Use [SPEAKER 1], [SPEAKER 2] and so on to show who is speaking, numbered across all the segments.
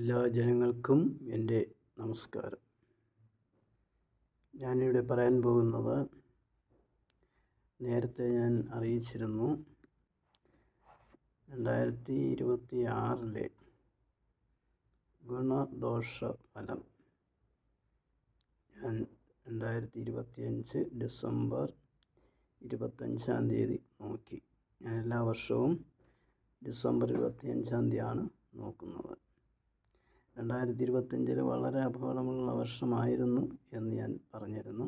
[SPEAKER 1] എല്ലാ ജനങ്ങൾക്കും എന്റെ നമസ്കാരം. ഞാനിവിടെ പറയാൻ പോകുന്നത് നേരത്തെ ഞാൻ അറിയിച്ചിരുന്നു രണ്ടായിരത്തി ഇരുപത്തി ആറിലെ ഗുണദോഷ ഫലം ഞാൻ രണ്ടായിരത്തി ഇരുപത്തി അഞ്ച് ഡിസംബർ ഇരുപത്തഞ്ചാം തീയതി നോക്കി. ഞാൻ എല്ലാ വർഷവും ഡിസംബർ ഇരുപത്തി അഞ്ചാം തീയതിയാണ് നോക്കുന്നത്. രണ്ടായിരത്തി ഇരുപത്തഞ്ചിൽ വളരെ അപകടമുള്ള വർഷമായിരുന്നു എന്ന് ഞാൻ പറഞ്ഞിരുന്നു.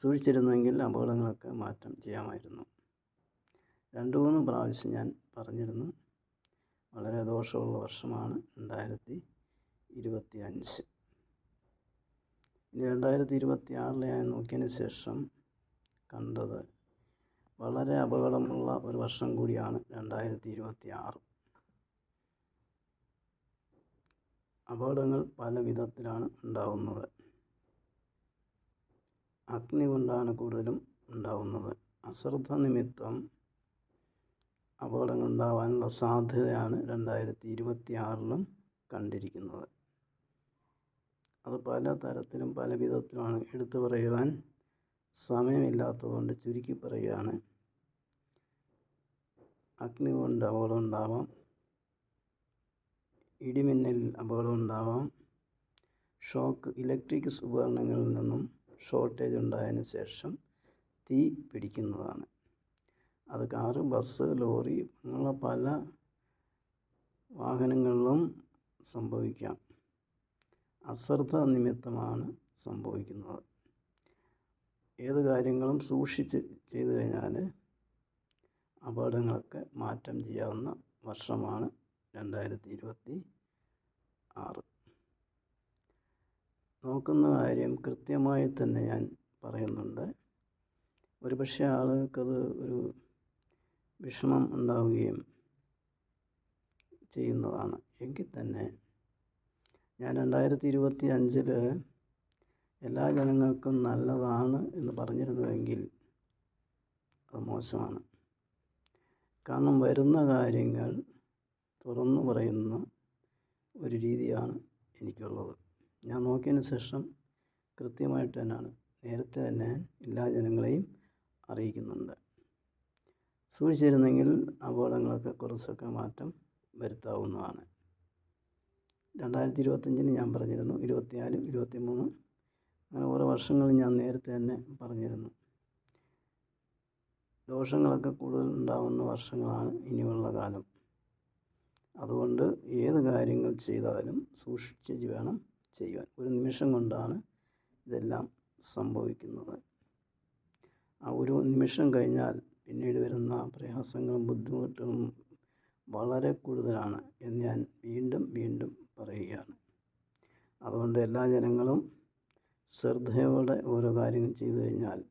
[SPEAKER 1] സൂക്ഷിച്ചിരുന്നെങ്കിൽ അപകടങ്ങളൊക്കെ മാറ്റം ചെയ്യാമായിരുന്നു. രണ്ട് മൂന്ന് പ്രാവശ്യം ഞാൻ പറഞ്ഞിരുന്നു. വളരെ ദോഷമുള്ള വർഷമാണ് രണ്ടായിരത്തി ഇരുപത്തി അഞ്ച് ഇനി രണ്ടായിരത്തി ഇരുപത്തി ആറിലെ ഞാൻ നോക്കിയതിന് ശേഷം കണ്ടത് വളരെ അപകടമുള്ള ഒരു വർഷം കൂടിയാണ് രണ്ടായിരത്തി ഇരുപത്തി ആറ് അപകടങ്ങൾ പല വിധത്തിലാണ് ഉണ്ടാവുന്നത്. അഗ്നി കൊണ്ടാണ് കൂടുതലും ഉണ്ടാവുന്നത്. അശ്രദ്ധ നിമിത്തം അപകടങ്ങൾ ഉണ്ടാവാനുള്ള സാധ്യതയാണ് രണ്ടായിരത്തി ഇരുപത്തി ആറിലും കണ്ടിരിക്കുന്നത്. അത് പല തരത്തിലും പല വിധത്തിലുമാണ് എടുത്തു പറയുവാൻ സമയമില്ലാത്തതുകൊണ്ട് ചുരുക്കി പറയുകയാണ്. അഗ്നി കൊണ്ട് അപകടം ഉണ്ടാവാം. ഇടിമിന്നൽ അപകടം ഉണ്ടാവാം. ഷോക്ക് ഇലക്ട്രിക് ഉപകരണങ്ങളിൽ നിന്നും ഷോർട്ടേജ് ഉണ്ടായതിന് ശേഷം തീ പിടിക്കുന്നതാണ്. അത് കാറ് ബസ് ലോറി അങ്ങനെയുള്ള പല വാഹനങ്ങളിലും സംഭവിക്കാം. അശ്രദ്ധ നിമിത്തമാണ് സംഭവിക്കുന്നത്. ഏത് കാര്യങ്ങളും സൂക്ഷിച്ച് ചെയ്തു കഴിഞ്ഞാൽ അപകടങ്ങളൊക്കെ മാറ്റം ചെയ്യാവുന്ന വർഷമാണ് രണ്ടായിരത്തി ഇരുപത്തി ആറ് നോക്കുന്ന കാര്യം കൃത്യമായി തന്നെ ഞാൻ പറയുന്നുണ്ട്. ഒരു പക്ഷേ ആളുകൾക്കത് ഒരു വിഷമം ഉണ്ടാവുകയും ചെയ്യുന്നതാണ്. എങ്കിൽ തന്നെ ഞാൻ രണ്ടായിരത്തി ഇരുപത്തി അഞ്ചിൽ എല്ലാ ജനങ്ങൾക്കും നല്ലതാണ് എന്ന് പറഞ്ഞിരുന്നുവെങ്കിൽ അത് മോശമാണ്. കാരണം വരുന്ന കാര്യങ്ങൾ തുറന്നു പറയുന്ന ഒരു രീതിയാണ് എനിക്കുള്ളത്. ഞാൻ നോക്കിയതിന് ശേഷം കൃത്യമായിട്ട് തന്നെയാണ് നേരത്തെ തന്നെ എല്ലാ ജനങ്ങളെയും അറിയിക്കുന്നുണ്ട്. സൂക്ഷിച്ചിരുന്നെങ്കിൽ അപകടങ്ങളൊക്കെ കുറച്ചൊക്കെ മാറ്റം വരുത്താവുന്നതാണ്. രണ്ടായിരത്തി ഇരുപത്തഞ്ചിന് ഞാൻ പറഞ്ഞിരുന്നു. ഇരുപത്തിനാല് ഇരുപത്തി മൂന്ന് അങ്ങനെ ഓരോ വർഷങ്ങളും ഞാൻ നേരത്തെ തന്നെ പറഞ്ഞിരുന്നു. ദോഷങ്ങളൊക്കെ കൂടുതൽ ഉണ്ടാകുന്ന വർഷങ്ങളാണ് ഇനിയുള്ള കാലം. അതുകൊണ്ട് ഏത് കാര്യങ്ങൾ ചെയ്താലും സൂക്ഷിച്ച് വേണം ചെയ്യുവാൻ. ഒരു നിമിഷം കൊണ്ടാണ് ഇതെല്ലാം സംഭവിക്കുന്നത്. ആ ഒരു നിമിഷം കഴിഞ്ഞാൽ പിന്നീട് വരുന്ന പ്രയാസങ്ങളും ബുദ്ധിമുട്ടുകളും വളരെ കൂടുതലാണ് എന്ന് ഞാൻ വീണ്ടും വീണ്ടും പറയുകയാണ്. അതുകൊണ്ട് എല്ലാ ജനങ്ങളും ശ്രദ്ധയോടെ ഓരോ കാര്യങ്ങൾ ചെയ്തു കഴിഞ്ഞാൽ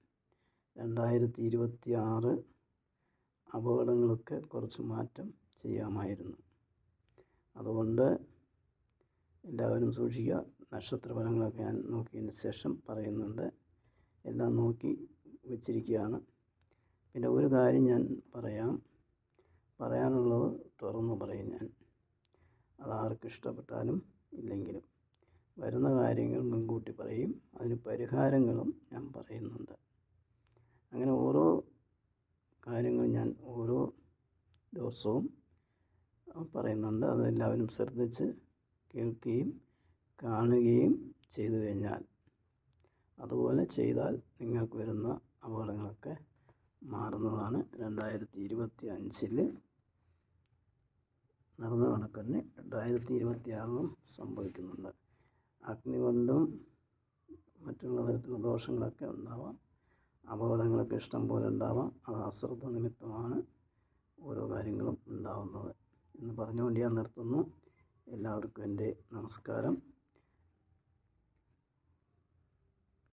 [SPEAKER 1] രണ്ടായിരത്തി ഇരുപത്തി ആറ് അപകടങ്ങളൊക്കെ കുറച്ച് മാറ്റം ചെയ്യാമായിരുന്നു. അതുകൊണ്ട് എല്ലാവരും സൂക്ഷിക്കുക. നക്ഷത്ര ഫലങ്ങളൊക്കെ ഞാൻ നോക്കിയതിന് ശേഷം പറയുന്നുണ്ട്. എല്ലാം നോക്കി വെച്ചിരിക്കുകയാണ്. പിന്നെ ഒരു കാര്യം ഞാൻ പറയാം. പറയാനുള്ളത് തുറന്നു പറയും ഞാൻ. അത് ആർക്ക് ഇഷ്ടപ്പെട്ടാലും ഇല്ലെങ്കിലും. വരുന്ന കാര്യങ്ങൾ മുൻകൂട്ടി പറയും. അതിന് പരിഹാരങ്ങളും ഞാൻ പറയുന്നുണ്ട്. അങ്ങനെ ഓരോ കാര്യങ്ങളും ഞാൻ ഓരോ ദിവസവും പറയുന്നുണ്ട്. അതെല്ലാവരും ശ്രദ്ധിച്ച് കേൾക്കുകയും കാണുകയും ചെയ്തു കഴിഞ്ഞാൽ അതുപോലെ ചെയ്താൽ നിങ്ങൾക്ക് വരുന്ന അപകടങ്ങളൊക്കെ മാറുന്നതാണ്. രണ്ടായിരത്തി ഇരുപത്തി അഞ്ചിൽ നടന്ന കണക്ക് രണ്ടായിരത്തി ഇരുപത്തി ആറിലും സംഭവിക്കുന്നുണ്ട്. അഗ്നി മറ്റുള്ള തരത്തിലുള്ള ദോഷങ്ങളൊക്കെ ഉണ്ടാവാം. അപകടങ്ങളൊക്കെ ഇഷ്ടം പോലെ ഉണ്ടാവാം. അത് അശ്രദ്ധ നിമിത്തമാണ് ഓരോ കാര്യങ്ങളും ഉണ്ടാവുന്നത് എന്ന് പറഞ്ഞുകൊണ്ട് ഞാൻ നിർത്തുന്നു. എല്ലാവർക്കും എന്റെ നമസ്കാരം.